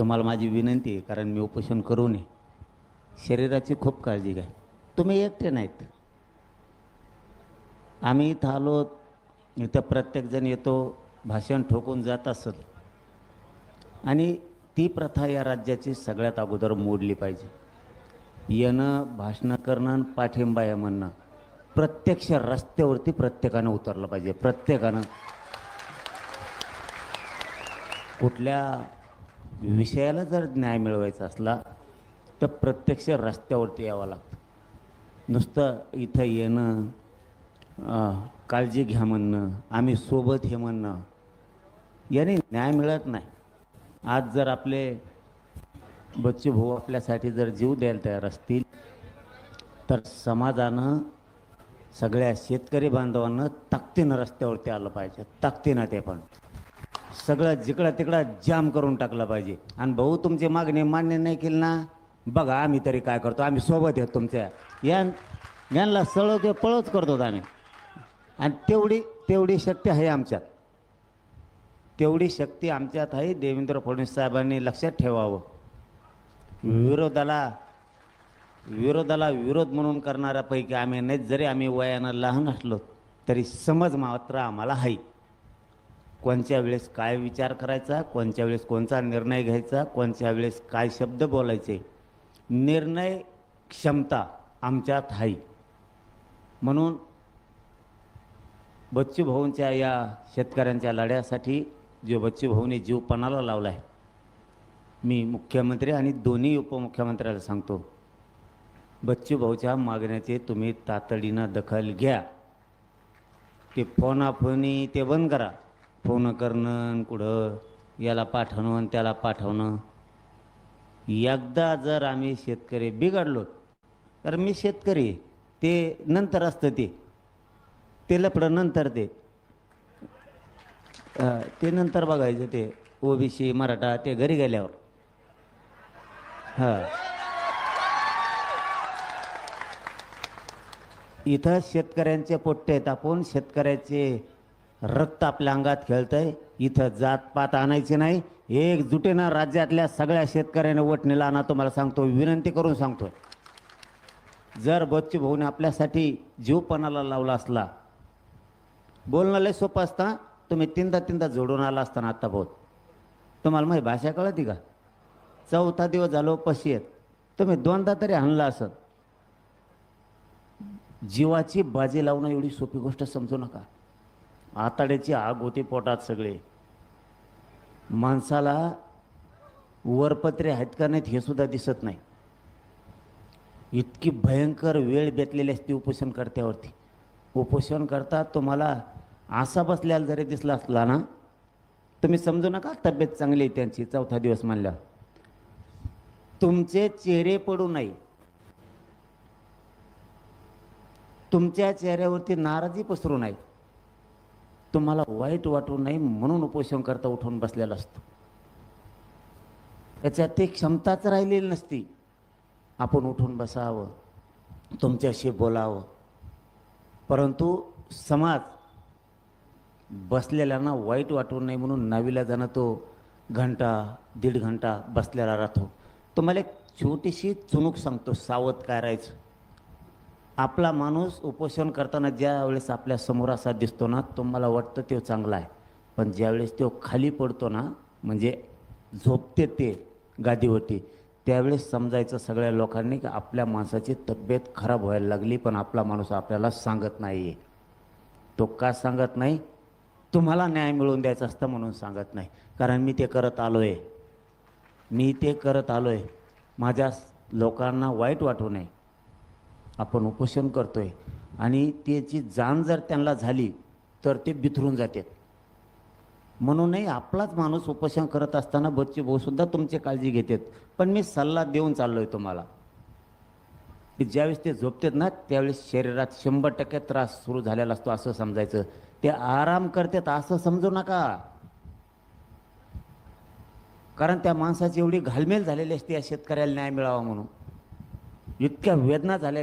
तुम्हाला माझी विनंती आहे कारण मी उपोषण करू नये. शरीराची खूप काळजी घ्या. तुम्ही एकटे नाहीत. आम्ही इथं आलो इथं प्रत्येकजण येतो भाषण ठोकून जात असत आणि ती प्रथा या राज्याची सगळ्यात अगोदर मोडली पाहिजे. येणं भाषणं करणं आणि पाठिंबा आहे म्हणणं. प्रत्यक्ष रस्त्यावरती प्रत्येकानं उतरलं पाहिजे. प्रत्येकानं कुठल्या विषयाला जर न्याय मिळवायचा असला तर प्रत्यक्ष रस्त्यावरती यावं लागतं. नुसतं इथं येणं काळजी घ्या म्हणणं आम्ही सोबत हे म्हणणं याने न्याय मिळत नाही. आज जर आपले बच्चे भाऊ आपल्यासाठी जर जीव द्यायला तयार असतील तर समाजानं सगळ्या शेतकरी बांधवांना ताकदीनं रस्त्यावरती आलं पाहिजे. ताकदीनं ते पण. सगळं जिकडं तिकडं जाम करून टाकलं पाहिजे. आणि भाऊ तुमची मागणी मान्य नाही केली ना? बघा आम्ही तरी काय करतो? आम्ही सोबत येतो तुमच्या. या यांना सळो ते पळच करतो आम्ही. आणि तेवढी तेवढी शक्ती आहे आमच्यात. तेवढी शक्ती आमच्यात आहे देवेंद्र फडणवीस साहेबांनी लक्षात ठेवावं. विरोधाला विरोधाला विरोध म्हणून करणाऱ्यापैकी आम्ही नाही जरी आम्ही वयानं लहान असलो तरी समज मात्र आम्हाला आहे. कोणत्या वेळेस काय विचार करायचा कोणत्या वेळेस कोणता निर्णय घ्यायचा कोणत्या वेळेस काय शब्द बोलायचे. निर्णय क्षमता आमच्यात आहे. म्हणून बच्चू भाऊंच्या या शेतकऱ्यांच्या लढ्यासाठी जो बच्चू भाऊने जीव पणाला लावला आहे मी मुख्यमंत्री आणि दोन्ही उपमुख्यमंत्र्याला सांगतो बच्चू भाऊच्या मागण्याचे तुम्ही तातडीनं दखल घ्या. ते फोनाफोनी ते बंद करा. फोन करणं आणि कुठं याला पाठवणं आणि त्याला पाठवणं. एकदा जर आम्ही शेतकरी बिघडलो तर मी शेतकरी ते नंतर असतं ते. ते लपडं नंतर ते. ते नंतर बघायचं ते ओबीसी मराठा ते घरी गेल्यावर. हां. इथं शेतकऱ्यांचे पोट्टे तापून शेतकऱ्याचे रक्त आपल्या अंगात खेळतंय. इथं जातपात आणायची नाही. एकजुटीनं राज्यातल्या सगळ्या शेतकऱ्याने वटणीला आणा तुम्हाला सांगतो. विनंती करून सांगतो. जर बच्चू भाऊने आपल्यासाठी जीवपणाला लावला असला बोलणं लय सोपं असता तुम्ही तीनदा तीनदा जोडून आला असताना आत्ता भाऊ? तुम्हाला माहिती भाषा कळती का? चौथा दिवस झालो पशी आहेत. तुम्ही दोनदा तरी आणला असत. जीवाची बाजी लावणं एवढी सोपी गोष्ट समजू नका. आताड्याची आग होती पोटात सगळे. माणसाला वरपत्रे आहेत का नाहीत हे सुद्धा दिसत नाही. इतकी भयंकर वेळ बेतलेली असते उपोषण करत्यावरती. उपोषण करता तुम्हाला असा बसल्याला जरी दिसला असला ना तुम्ही समजू नका तब्येत चांगली आहे त्यांची चौथा दिवस मानल्या तुमचे चेहरे पडू नये. तुमच्या चेहऱ्यावरती नाराजी पसरू नाही तुम्हाला वाईट वाटू नये म्हणून उपोषण करता उठून बसलेला असतो. त्याच्यात ती क्षमताच राहिलेली नसती. आपण उठून बसावं तुमच्याशी बोलावं. परंतु समाज बसलेल्यांना वाईट वाटू नये म्हणून नावीला जाणं तो घंटा दीड घंटा बसलेला राहतो. तुम्हाला एक छोटीशी चुणूक सांगतो सावध काय राहायचं आपला माणूस उपोषण करताना ज्या वेळेस आपल्यासमोर असा दिसतो ना तुम्हाला वाटतं तो चांगला आहे. पण ज्यावेळेस तो खाली पडतो ना म्हणजे झोपते ते गादीवरती त्यावेळेस समजायचं सगळ्या लोकांनी की आपल्या माणसाची तब्येत खराब व्हायला लागली पण आपला माणूस आपल्याला सांगत नाही आहे तो का सांगत नाही? तुम्हाला न्याय मिळवून द्यायचा असतं म्हणून सांगत नाही. कारण मी ते करत आलो आहे मी ते करत आलो आहे माझ्या लोकांना वाईट वाटू नये. आपण उपोषण करतोय. आणि त्याची जाण जर त्यांना झाली तर ते बिथरून जाते म्हणूनही आपलाच माणूस उपोषण करत असताना बच्चे भाऊसुद्धा तुमची काळजी घेतात. पण मी सल्ला देऊन चाललोय तुम्हाला. की ज्यावेळेस ते झोपतात ना त्यावेळेस शरीरात शंभर टक्के त्रास सुरू झालेला असतो असं समजायचं. ते आराम करतात असं समजू नका. कारण त्या माणसाची एवढी घालमेल झालेली असते या शेतकऱ्याला न्याय मिळावा म्हणून. इतक्या वेदना झाल्या